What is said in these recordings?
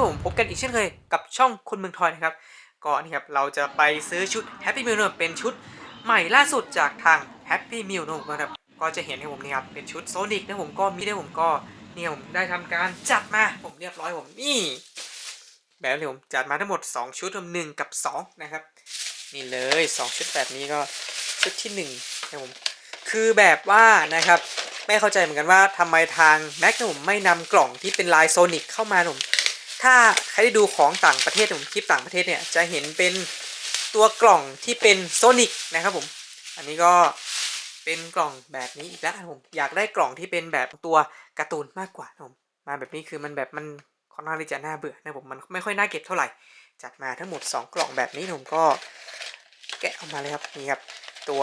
ครับผมพบกันอีกเช่นเคยกับช่องคนเมืองทอยนะครับก็นี่ครับเราจะไปซื้อชุด Happy Meal นะครับเป็นชุดใหม่ล่าสุดจากทาง Happy Meal นะครับก็จะเห็นให้ผมนี่ครับเป็นชุดโซนิกนะผมก็มีได้ผมก็นี่ครับผมได้ทำการจัดมาผมเรียบร้อยผมนี่แบบนี้ผมจัดมาทั้งหมด 2 ชุดรวมหนึ่งกับ 2 นะครับ นี่เลย 2 ชุดแบบนี้ก็ชุดที่1นะผมคือแบบว่านะครับไม่เข้าใจเหมือนกันว่าทำไมทางแม็กนะผมไม่นำกล่องที่เป็นลายโซนิกเข้ามาผม ถ้าใครได้ดูของต่างประเทศผมคลิปต่างประเทศเนี่ยจะเห็นเป็นตัวกล่องที่เป็นโซนิกนะครับผมอันนี้ก็เป็นกล่องแบบนี้อีกแล้วนะผมอยากได้กล่องที่เป็นแบบตัวการ์ตูนมากกว่านะผมมาแบบนี้คือมันแบบมันค่อนข้างที่จะน่าเบื่อนะผมมันไม่ค่อยน่าเก็บเท่าไหร่จัดมาทั้งหมด 2 กล่องแบบนี้ผมก็แกะออกมาเลยครับนี่ครับตัว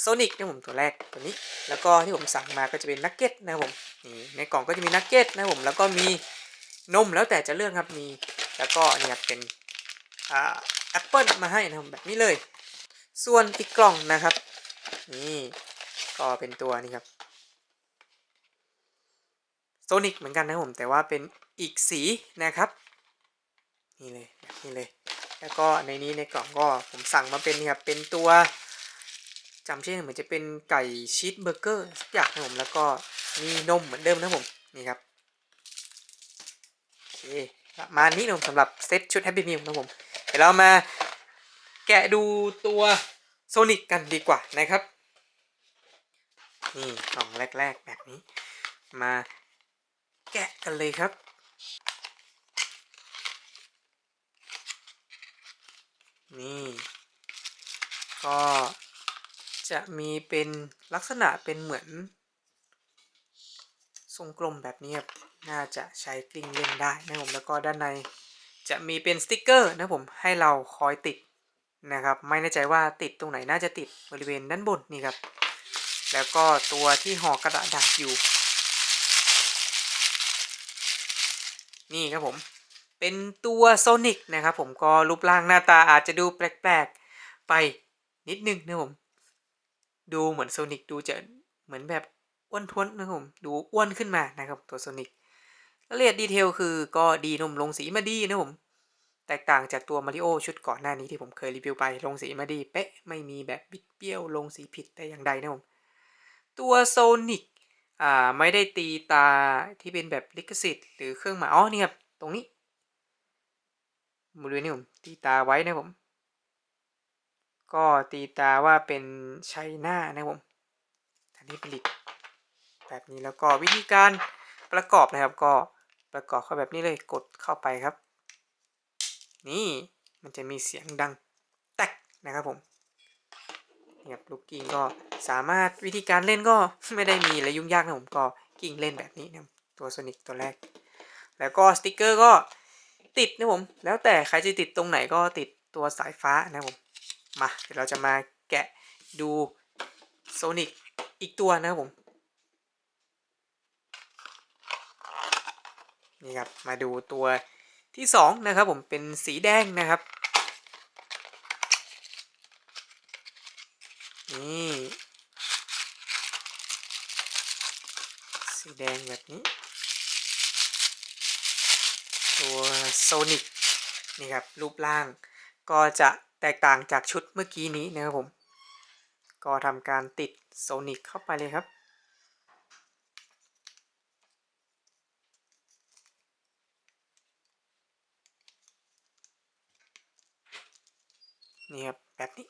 โซนิกนะผมตัวแรกตัวนี้ แล้วก็ที่ผมสั่งมาก็จะเป็นนักเก็ตนะผมนี่ในกล่องก็จะมีนักเก็ตนะผมแล้วก็มี นมแล้วแต่จะเลือกครับมี แล้วก็เนี่ครับเป็นแอปเปิลมาให้นะครับผมแบบนี้เลย ส่วนอีกกล่องนะครับ นี่ก็เป็นตัวนี้ครับโซนิกเหมือนกันนะผม แต่ว่าเป็นอีกสีนะครับ นี่เลยแบบนี่เลย แล้วก็ในนี้ในกล่องก็ผมสั่งมาเป็นนี่ครับเป็นตัวจำชื่อเหมือนจะเป็นไก่ชีสเบอร์เกอร์สักอย่างนะผมแล้วก็มีนมเหมือนเดิมนะผมนี่ครับ เคประมาณนี้นะผมสำหรับเซตชุดแฮปปี้มิลนะผม เดี๋ยวเรามาแกะดูตัวโซนิกกันดีกว่านะครับ นี่กล่องแรก ๆ แบบนี้ มาแกะกันเลยครับนี่ ก็จะมีเป็นลักษณะเป็นเหมือน ทรงกลมแบบนี้ครับ น่าจะใช้กลิ้งเล่นได้นะผมแล้วก็ด้านในจะมีเป็นสติกเกอร์นะผมให้เราคอยติดนะครับไม่แน่ใจว่าติดตรงไหนน่าจะติดบริเวณด้านบนนี่ครับ แล้วก็ตัวที่ห่อกระดาษอยู่ นี่ครับผมเป็นตัวโซนิกนะครับผมก็รูปร่างหน้าตาอาจจะดูแปลกๆไปนิดนึงนะผมดูเหมือนโซนิกดูจะเหมือนแบบอ้วนท้วนนะผมดูอ้วนขึ้นมานะครับตัวโซนิก รายละเอียดดีเทลคือก็ดีนุ่มลงสีมาดีนะผม แตกต่างจากตัวมาริโอชุดก่อนหน้านี้ที่ผมเคยรีวิวไปลงสีมาดีเป๊ะไม่มีแบบบิดเบี้ยวลงสีผิดแต่อย่างใดนะผม ตัวโซนิกอ่าไม่ได้ตีตาที่เป็นแบบลิขสิทธิ์หรือเครื่องหมายอ๋อนี่ครับตรงนี้บริเวณนี้ผมตีตาไว้นะผม ก็ตีตาว่าเป็นชัยหน้านะผมอันนี้ผลิตแบบนี้แล้วก็วิธีการประกอบนะครับก็ ประกอบเข้าแบบนี้เลยกดเข้าไปครับ นี่มันจะมีเสียงดังแตกนะครับผมนี่ครับลูกกิ้งก็สามารถวิธีการเล่นก็ไม่ได้มีอะไรยุ่งยากนะผมก็กิ้งเล่นแบบนี้นะตัวโซนิกตัวแรก แล้วก็สติกเกอร์ก็ติดนะผม แล้วแต่ใครจะติดตรงไหนก็ติดตัวสายฟ้านะผม มา เดี๋ยวเราจะมาแกะดูโซนิกอีกตัวนะครับผม นี่ครับมาดูตัวที่สองนะครับผมเป็นสีแดงนะครับนี่สีแดงแบบนี้ ตัวโซนิกนี่ครับรูปร่างก็จะแตกต่างจากชุดเมื่อกี้นี้นะครับผม ก็ทำการติดโซนิกเข้าไปเลยครับ นี่ครับแบบนี้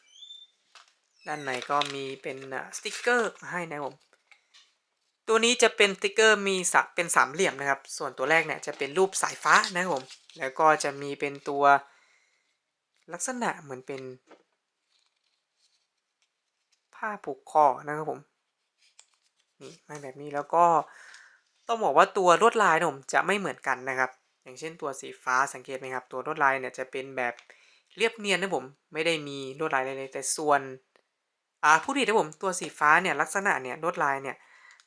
ด้านในก็มีเป็นสติกเกอร์ให้นะผม ตัวนี้จะเป็นสติกเกอร์มีสับเป็นสามเหลี่ยมนะครับ ส่วนตัวแรกเนี่ยจะเป็นรูปสายฟ้านะครับผม แล้วก็จะมีเป็นตัวลักษณะเหมือนเป็น ผ้าผูกคอนะครับผมนี่มาแบบนี้แล้วก็ต้องบอกว่าตัวลวดลายผมจะไม่เหมือนกันนะครับ อย่างเช่นตัวสีฟ้าสังเกตไหมครับ ตัวลวดลายเนี่ยจะเป็นแบบ เรียบเนียนนะผม ไม่ได้มีลวดลายอะไรเลยแต่ส่วนอ่าผู้ดีนะผมตัวสีฟ้าเนี่ยลักษณะเนี่ยลวดลายเนี่ย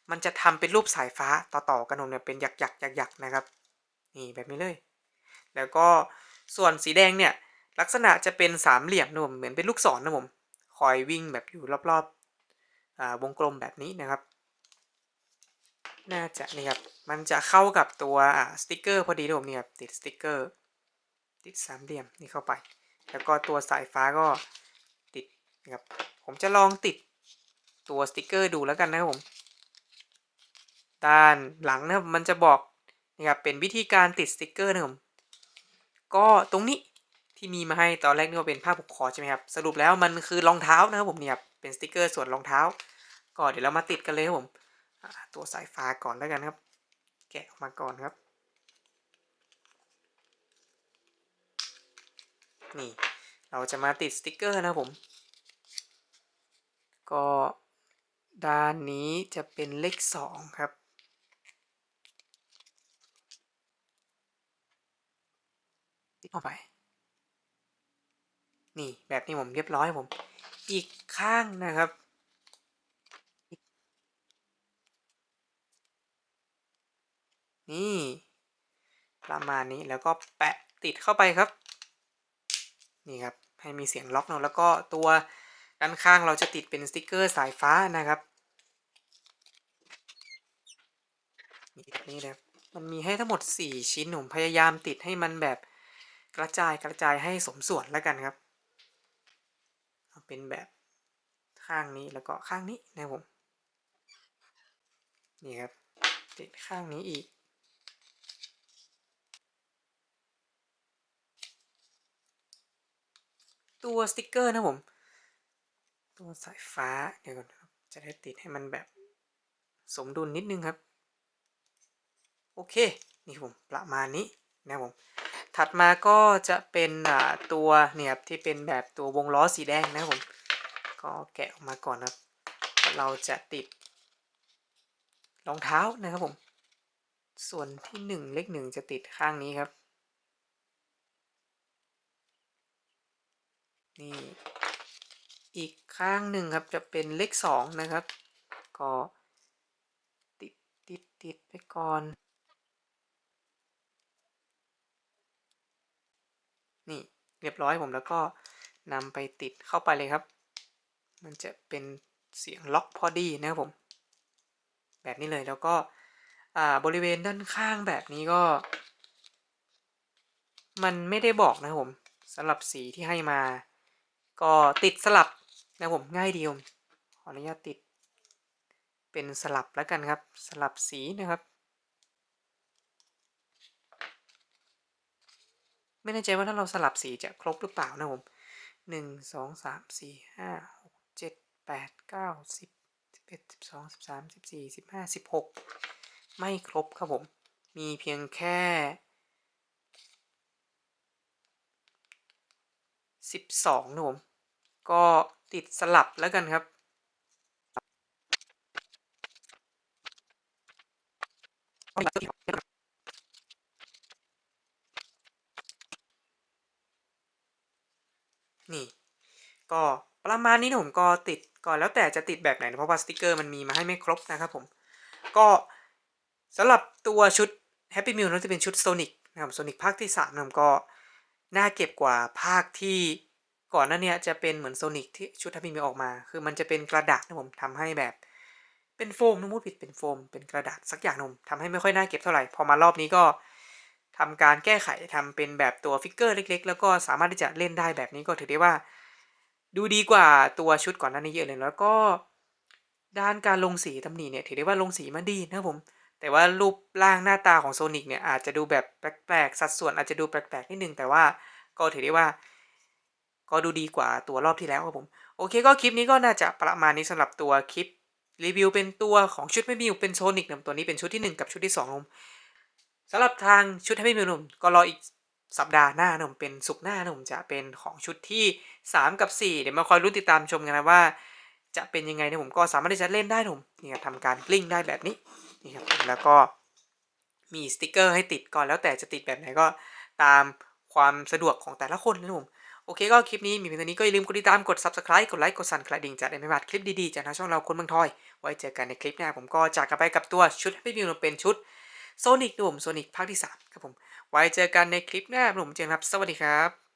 มันจะทำเป็นรูปสายฟ้าต่อๆกันผมเนี่ยเป็นหยักหยักหยักหยักๆนะครับนี่แบบนี้เลย แล้วก็ส่วนสีแดงเนี่ยลักษณะจะเป็นสามเหลี่ยมนะผมเหมือนเป็นลูกศรนะผมคอยวิ่งแบบอยู่รอบๆอ่าวงกลมแบบนี้นะครับ น่าจะนี่ครับมันจะเข้ากับตัวอ่าสติกเกอร์พอดีนะผมเนี่ยครับติดสติกเกอร์ ติดสามเหลี่ยมนี่เข้าไป แล้วก็ตัวสายฟ้าก็ติดนะครับผมจะลองติดตัวสติกเกอร์ดูแล้วกันนะครับผม ด้านหลังนะครับมันจะบอกนะครับเป็นวิธีการติดสติกเกอร์นะครับผมก็ตรงนี้ที่มีมาให้ตอนแรกนี่ก็เป็นผ้าผูกคอใช่ไหมครับสรุปแล้วมันคือรองเท้านะครับผมเนี่ยครับเป็นสติกเกอร์ส่วนรองเท้า ก็เดี๋ยวเรามาติดกันเลยครับผมตัวสายฟ้าก่อนแล้วกันครับ แกะออกมาก่อนครับ นี่ เราจะมาติดสติกเกอร์นะผม ก็ด้านนี้จะเป็นเลขสองครับ ติดเข้าไป นี่แบบนี้ผมเรียบร้อยผม อีกข้างนะครับนี่ ประมาณนี้แล้วก็แปะติดเข้าไปครับ นี่ครับให้มีเสียงล็อกเนาะแล้วก็ตัวด้านข้างเราจะติดเป็นสติกเกอร์สายฟ้านะครับนี่นะครับมันมีให้ทั้งหมด 4 ชิ้นผมพยายามติดให้มันแบบกระจายกระจายให้สมส่วนแล้วกันครับเป็นแบบข้างนี้แล้วก็ข้างนี้นะผมนี่ครับติดข้างนี้อีก ตัวสติกเกอร์นะผม ตัวสายฟ้าเดี๋ยวก่อนครับจะได้ติดให้มันแบบสมดุลนิดนึงครับ โอเค นี่ผมประมาณนี้นะผมถัดมาก็จะเป็นอ่าตัวเนี่ยครับที่เป็นแบบตัววงล้อสีแดงนะผม ก็แกะออกมาก่อนนะครับ เราจะติดรองเท้านะครับผม ส่วนที่หนึ่งเลขหนึ่งจะติดข้างนี้ครับ นี่ อีกข้างหนึ่งครับจะเป็นเลขสองนะครับ ก็ติดติดติดไปก่อน นี่เรียบร้อยผมแล้วก็นำไปติดเข้าไปเลยครับ มันจะเป็นเสียงล็อกพอดีนะครับผม แบบนี้เลยแล้วก็อ่าบริเวณด้านข้างแบบนี้ก็ มันไม่ได้บอกนะครับผมสำหรับสีที่ให้มา ก็ติดสลับนะผมง่ายดีผมขออนุญาตติด เป็นสลับแล้วกันครับ สลับสีนะครับ ไม่แน่ใจว่าถ้าเราสลับสีจะครบหรือเปล่านะผมหนึ่งสองสามสี่ห้าหกเจ็ดแปดเก้าสิบสิบเอ็ดสิบสองสิบสามสิบสี่สิบห้าสิบหกไม่ครบครับผม มีเพียงแค่สิบสองนะผม ก็ติดสลับแล้วกันครับ นี่ ก็ประมาณนี้นะผมก็ติดก่อนแล้วแต่จะติดแบบไหนเพราะว่าสติกเกอร์มันมีมาให้ไม่ครบนะครับผม ก็สำหรับตัวชุด Happy Meal นั้นจะเป็นชุด Sonic นะครับ Sonic ภาคที่3นะครับก็น่าเก็บกว่าภาคที่ ก่อนหน้าเนี้จะเป็นเหมือน Sonic ที่ชุด Happy Meal ออกมา คือมันจะเป็นกระดาษนะผมทำให้แบบ เป็นโฟมนะมูดผิดเป็นโฟม เป็นกระดาษสักอย่างนมทำให้ไม่ค่อยน่าเก็บเท่าไหร่ พอมารอบนี้ก็ทำการแก้ไขทำเป็นแบบตัวฟิกเกอร์เล็ก ๆ แล้วก็สามารถที่จะเล่นได้แบบนี้ก็ถือได้ว่า ดูดีกว่าตัวชุดก่อนหน้านี้เยอะเลยแล้วก็ ด้านการลงสีตำหนิเนี่ยถือได้ว่าลงสีมาดีนะผม แต่ว่ารูปร่างหน้าตาของโซนิกเนี่ยอาจจะดูแบบแปลกๆสัดส่วนอาจจะดูแปลกๆนิดนึงแต่ว่าก็ถือได้ว่า ก็ดูดีกว่าตัวรอบที่แล้วครับผม โอเคก็คลิปนี้ก็น่าจะประมาณนี้สำหรับตัวคลิปรีวิวเป็นตัวของชุดไม่มีอยู่เป็นโซนิกนะตัวนี้เป็นชุดที่ 1 กับชุดที่2ผมสำหรับทางชุดให้ไม่มีหนุ่มก็รออีกสัปดาห์หน้านะผมเป็นสุกร์หน้านะผมจะเป็นของชุดที่ 3 กับ 4 เดี๋ยวมาคอยรุ้นติดตามชมกันนะว่า จะเป็นยังไงนะผมก็สามารถที่จะเล่นได้นะผมนี่ครับทำการกลิ้งได้แบบนี้นี่ครับแล้วก็มีสติกเกอร์ให้ติดก่อนแล้วแต่จะติดแบบไหนก็ตามความสะดวกของแต่ละคนนะผม โอเคก็คลิปนี้มีเพียงเท่านี้ก็อย่าลืมกดติดตามกด subscribe กดไลค์กดสั่นกระดิ่งจะได้ไม่พลาดคลิปดีๆ จากทางช่องเราคนเมืองทอย ไว้เจอกันในคลิปหน้าผมก็จากกันไปกับตัวชุดให้พี่มิวเป็นชุดโซนิกนะผมโซนิกภาคที่3ครับผมไว้เจอกันในคลิปหน้าผมเจอกันครับสวัสดีครับ